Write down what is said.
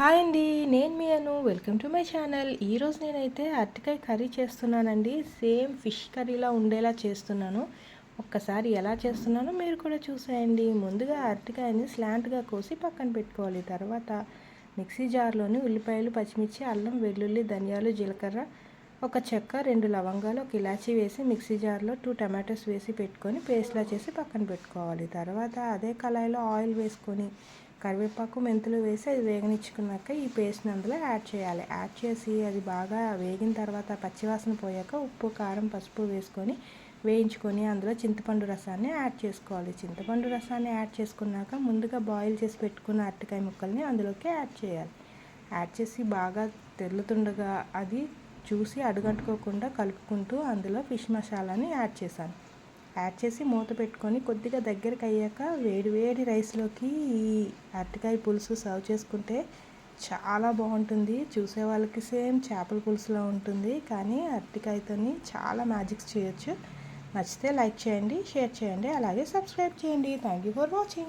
Hi అండి నేను మీ Anu welcome to my channel. ఈరోజు నేనైతే అరటికాయ కర్రీ చేస్తున్నానండి. సేమ్ ఫిష్ కర్రీలా ఉండేలా చేస్తున్నాను. ఒక్కసారి ఎలా చేస్తున్నానో మీరు కూడా చూసేయండి. ముందుగా అరటికాయని స్లాంట్గా కోసి పక్కన పెట్టుకోవాలి. తర్వాత మిక్సీ జార్లోని ఉల్లిపాయలు పచ్చిమిర్చి అల్లం వెల్లుల్లి ధనియాలు జీలకర్ర ఒక చెక్క రెండు లవంగాలు ఒక ఇలాచీ వేసి మిక్సీ జార్లో టూ టమాటోస్ వేసి పెట్టుకొని పేస్ట్లా చేసి పక్కన పెట్టుకోవాలి. తర్వాత అదే కళాయిలో ఆయిల్ వేసుకొని కరివేపాకు మెంతులు వేసి అది వేగనిచ్చుకున్నాక ఈ పేస్ట్ని అందులో యాడ్ చేయాలి. యాడ్ చేసి అది బాగా వేగిన తర్వాత పచ్చివాసన పోయాక ఉప్పు కారం పసుపు వేసుకొని వేయించుకొని అందులో చింతపండు రసాన్ని యాడ్ చేసుకోవాలి. చింతపండు రసాన్ని యాడ్ చేసుకున్నాక ముందుగా బాయిల్ చేసి పెట్టుకున్న అరటికాయ ముక్కల్ని అందులోకి యాడ్ చేయాలి. యాడ్ చేసి బాగా తెల్లుతుండగా అది చూసి అడుగంటుకోకుండా కలుపుకుంటూ అందులో ఫిష్ మసాలాని యాడ్ చేశాను. యాడ్ చేసి మూత పెట్టుకొని కొద్దిగా దగ్గరికి అయ్యాక వేడి వేడి రైస్లోకి ఈ అరటికాయ పులుసు సర్వ్ చేసుకుంటే చాలా బాగుంటుంది. చూసే వాళ్ళకి సేమ్ చేపల పులుసులా ఉంటుంది. కానీ అరటికాయతోని చాలా మ్యాజిక్స్ చేయొచ్చు. నచ్చితే లైక్ చేయండి షేర్ చేయండి అలాగే సబ్స్క్రైబ్ చేయండి. Thank you for watching.